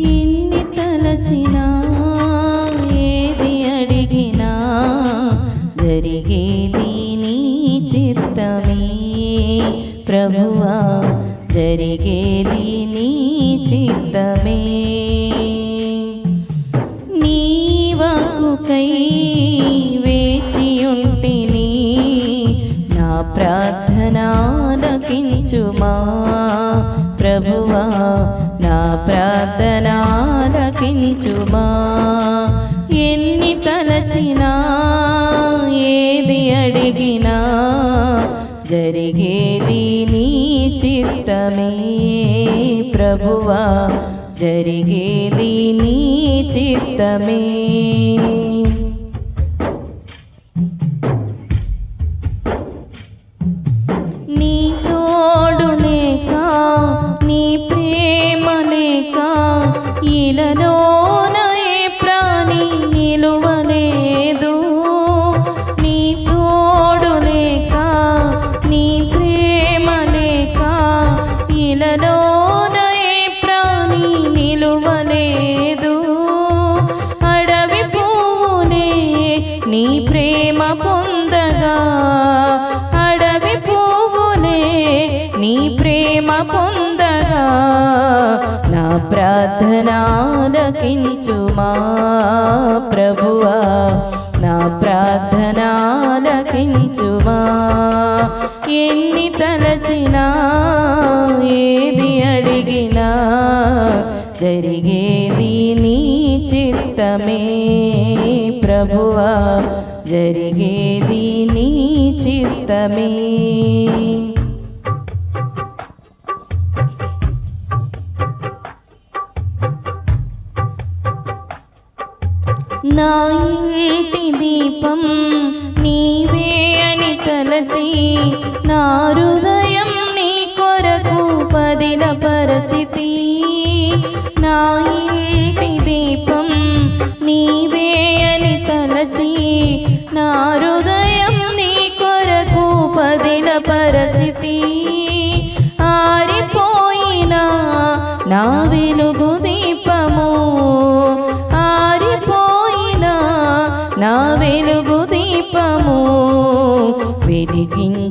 ఎన్ని తలచినా ఏది అడిగినా జరిగేది నీ చిత్తమే. ప్రభువా జరిగేది నీ చిత్తమే. నీ వాకుకై వేచియుంటిని నా ప్రార్థనాలకించుమా ప్రభువా నా ప్రార్థనాలకించుమా ఎన్ని తలచినా ఏది అడిగినా జరిగేది నీ చిత్తమే ప్రభువా జరిగేది నీ చిత్తమే. ప్రేమ పొందగా నా ప్రార్థనాలకించుమా ప్రభువా నా ప్రార్థన ప్రార్థనాలకించుమా ఎన్ని తలచినా ఏది అడిగినా జరిగేది నీ చిత్తమే ప్రభువా జరిగేది నీ చిత్తమే. నా ఇంటి దీపం నీవే అని తలచి నా హృదయం నీ కొరకు పదిల పరచితి నా ఇంటి దీపం నీవే అని తలచి నా హృదయం నీ కొరకు పదిల పరచితి ఆరిపోయినా నా వెలుగు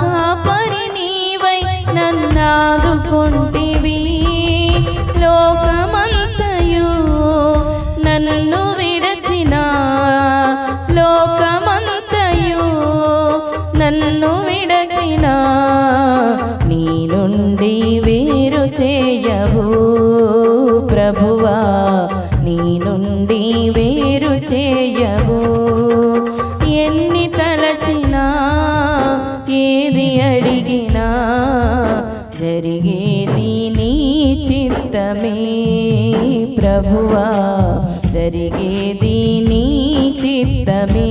కాపరి నీవై నన్నాదుకుంటివి లోకమంతయు నన్ను విడచిన. లోకమంతయు నన్ను విడచిన. నీ నుండి వేరు చేయవు ప్రభువా. నీ నుండి వేరు చేయవు అడిగినా జరిగేది నీ చిత్తమే ప్రభువా జరిగేది నీ చిత్తమే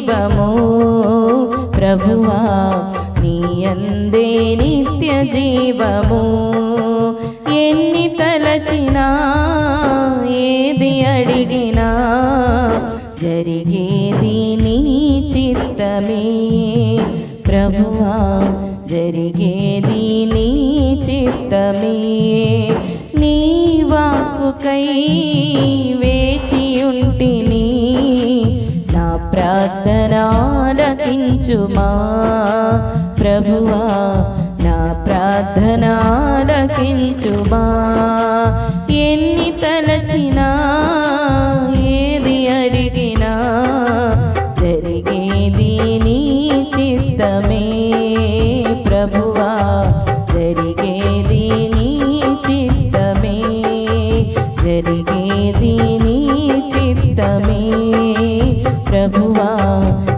మోక్ష ప్రభువా నీ అందే నిత్య జీవము ఎన్ని తలచినా ఏది అడిగినా జరిగేది నీ చిత్తమే ప్రభువా జరిగేది నీ చిత్తమే నీ వాకుకై వేచియుంటిని నా ప్రార్థనాలకించుమా? ప్రభువా నా ప్రార్థనాలకించుమా? ఎన్ని తలచినా ఏది అడిగినా జరిగేది నీ చిత్తమే. ప్రభువా జరిగేది నీ చిత్తమే. జరిగేది నీ చిత్తమే. Oh.